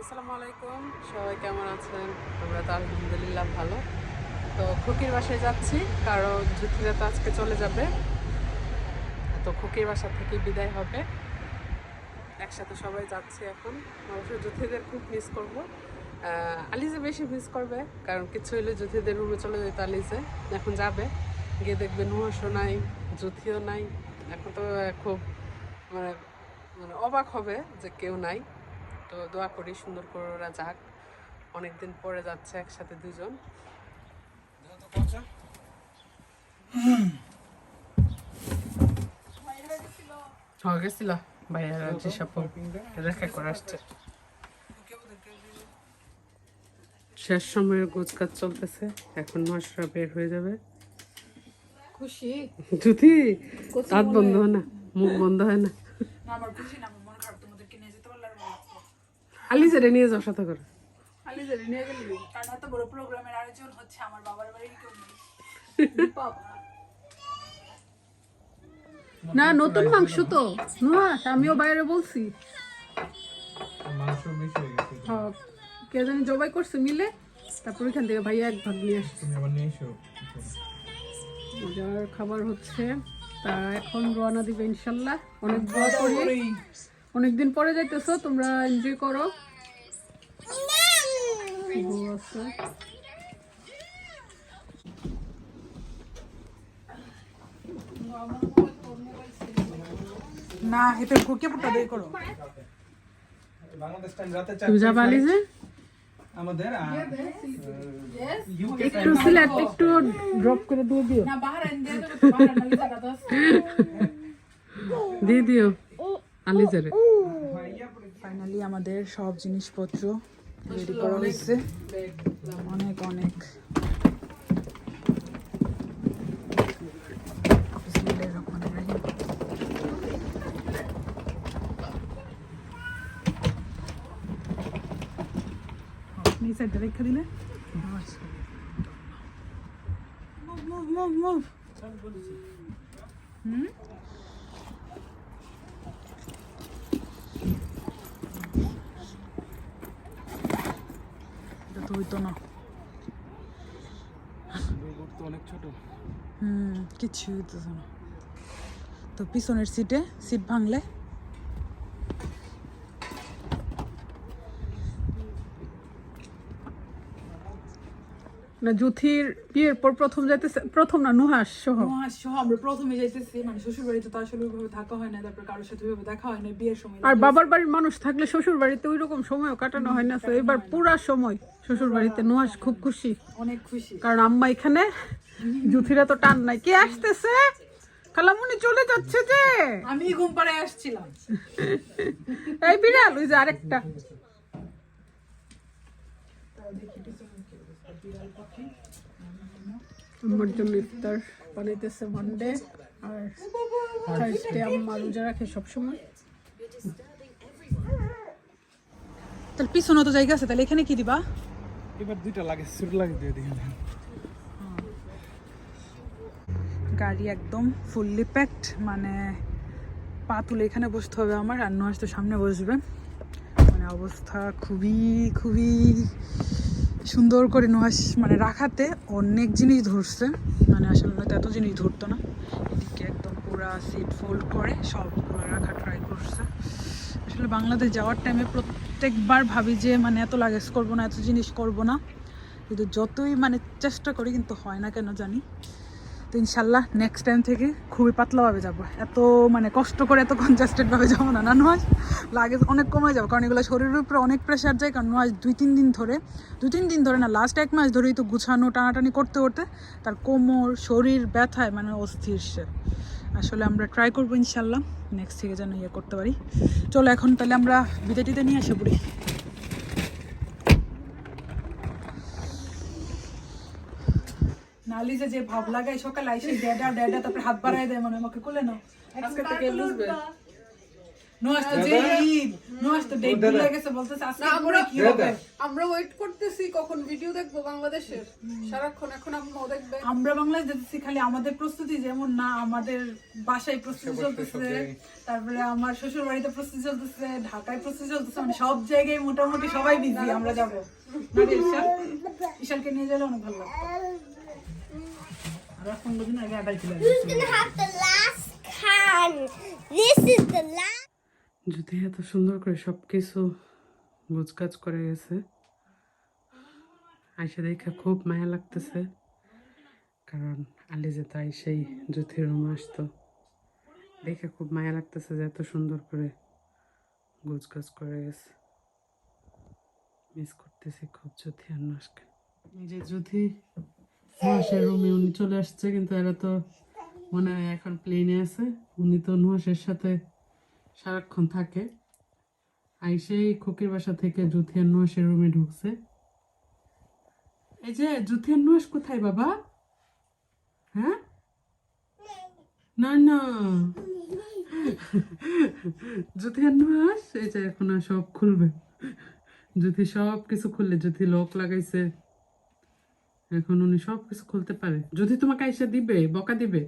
আসসালামু আলাইকুম। সবাই কেমন আছেন? আমরা তো আলহামদুলিল্লাহ ভালো। তো খুকির বাসায় যাচ্ছি, কারণ জ্যোতিরা তো আজকে চলে যাবে। তো খুকির বাসা থেকে বিদায় হবে। একসাথে সবাই যাচ্ছি এখন। অবশ্য জ্যোতিদের খুব মিস করব। আলিজে বেশি মিস করবে, কারণ কিছু হইলে জ্যোতিদের রুমে চলে যেত আলিজে। এখন যাবে। গিয়ে দেখবে নুহাসও নাই, জ্যোতিও নাই। এখন তো খুব মানে মানে অবাক হবে যে কেউ নাই। তো দোয়া করি সুন্দর করে ওরা যাক। অনেকদিন পরে যাচ্ছে একসাথে দুজন। হয়ে গেছিল? ভাইয়ারা যেসব রেখা করে আসছে। শেষ সময়ের গোছ কাজ চলতেছে এখন মাসরা বের হয়ে যাবে। খুশি? যদি দাঁত বন্ধ হয় না মুখ বন্ধ হয় না আমার খুশি না আমার মন খারাপ তোমাদেরকে নিয়ে যেতে পারলে আর ভালো লাগতো। আলিজেরে নিয়ে যাও সাথে করে। আলিজারে নিয়ে গেলি? কারণ এত বড় প্রোগ্রামের আয়োজন হচ্ছে আমার বাবার বাড়ির কেউ না নতুন মাংস তো। নুহাস আমিও বাইরে বলছি। মাংস মিস গেছে। কে জানি জবাই করছে মিলে। তারপর ওইখান থেকে ভাইয়া এক ভাগ নিয়ে আসছে। তুমি আবার নিয়ে এসো। মজার খাবার হচ্ছে তা এখন রওনা দিবে ইনশাল্লাহ। অনেক দোয়া করি। অনেকদিন পরে যাইতেছো তোমরা এনজয় করো। না এতে কুকে পুটা দিয়ে করো। বাংলাদেশ টাইম রাতে আমাদের একটু সিলেট একটু ড্রপ করে দিয়ে দিও। না বাহার এনে দিয়ে বাহার দিয়ে দিও আলিজেরে। আমাদের সব জিনিসপত্র রেডি করা হয়েছে। অনেক অনেক। সাইডে রেখে দিলে? move, move, move. হুম? হইতো না। অনেক ছোট। হুম কিছু হইতো না। তো পিছনের সিটে সিট ভাঙলে না জুথির বিয়ের পর প্রথম যাইতেছে প্রথম না নুহাস সহ? মহাস সহ আমরা প্রথমে যাইতেছি। মানে শ্বশুর বাড়িতে তো আসলে ওইভাবে থাকা হয় না তারপর কারোর সাথে ওইভাবে দেখা হয় না বিয়ের সময় আর বাবার বাড়ির মানুষ থাকলে শ্বশুর বাড়িতে ওই রকম সময়ও কাটানো হয় না তো এবার পুরা সময় শ্বশুর বাড়িতে নুহাস খুব খুশি। অনেক খুশি। কারণ আম্মা এখানে জুথিরা তো টান নাই। কে আসতেছে? খালামুনি চলে যাচ্ছে যে। আমি ঘুম পাড়ে আসছিলাম। এই বিড়াল ওই যে আরেকটা। আমার জন্য ইফতার বানাইতেছে মানডে আর থার্সডে আম্মা রোজা রাখে সবসময়। তাহলে পিছনে তো জায়গা আছে তাহলে এখানে কি দিবা? এবার দুইটা লাগে শুরু লাগে দিয়ে দিই গাড়ি একদম ফুললি প্যাকড মানে পা তুলে এখানে বসতে হবে আমার আর নয় তো সামনে বসবে। অবস্থা খুবই খুবই সুন্দর করে নুহাস মানে রাখাতে অনেক জিনিস ধরছে। মানে আসলে নয়তো এত জিনিস ধরতো না। এদিকে একদম পুরা সিট ফোল্ড করে সবগুলো রাখা ট্রাই করছে। আসলে বাংলাদেশ যাওয়ার টাইমে প্রত্যেকবার ভাবি যে মানে এত লাগেজ করব না, এত জিনিস করব না। কিন্তু যতই মানে চেষ্টা করি কিন্তু হয় না কেন জানি। তো ইনশাল্লাহ নেক্সট টাইম থেকে খুবই পাতলাভাবে যাব। এত মানে কষ্ট করে এত কনজাস্টেডভাবে যাব না। না নয় লাগেজ অনেক কমে যাব, কারণ এগুলো শরীরের উপরে অনেক প্রেশার যায়। কারণ নয় দুই, তিন দিন ধরে, দুই, তিন দিন ধরে না লাস্ট এক মাস ধরেই তো গুছানো, টানাটানি করতে করতে তার কোমর, শরীর ব্যথায় মানে অস্থির সে। আসলে আমরা ট্রাই করব ইনশাল্লাহ নেক্সট থেকে যেন ইয়ে করতে পারি। চলো এখন তাহলে আমরা বিদেটিতে নিয়ে আসে পড়ি। নালিজে যে ভাব লাগায় সকালে আইসে ড্যাডা ড্যাডা তারপরে হাত বাড়ায় দেয় মানে আমাকে কোলে নাও। আজকে থেকে না, আমরা- কি হবে আমরা ওয়েট করতেছি কখন ভিডিও দেখব বাংলাদেশের? সারাক্ষণ এখন আম্মাও দেখবে। আমরা বাংলাদেশ যেতেছি খালি আমাদের প্রস্তুতি যেমন না আমাদের বাসায় প্রস্তুতি চলতেছে তারপরে আমার শ্বশুর বাড়িতে প্রস্তুতি চলতেছে ঢাকায় প্রস্তুতি চলতেছে মানে সব জায়গায় মোটামুটি সবাই বিজি আমরা যাব। ঈশানকে নিয়ে গেলে অনেক ভালো লাগতো। যদি এত সুন্দর করে সব কিছু গোছগাছ করে গেছে। আইসা দেখে খুব মায়া লাগতেছে। কারণ আলি যে তাই সেই জ্যোতির রুম আসতো। দেখে খুব মায়া লাগতেছে যে এত সুন্দর করে গোছগাছ করে গেছে। মিস করতেছি খুব জ্যোতি আর নাসকে যে জ্যোতি নুহাসের রুমে উনি চলে আসছে, কিন্তু এরা তো মনে হয় এখন প্লেনে আছে। উনি তো নুহাসের সাথে সারাক্ষণ থাকে। আইসেই খোকির বাসা থেকে জুথিয়ার নুয়াসের রুমে ঢুকছে। এই যে জুথিয়ার নুয়াস কোথায় বাবা? হ্যাঁ? না না। জুথিয়ার নুয়াস এই যে, এখন সব খুলবে। জুথি সব কিছু খুললে জুথি লক লাগাইছে। এখন উনি সব কিছু খুলতে পারে। যদি তোমাকে আইসা দিবে বকা দিবে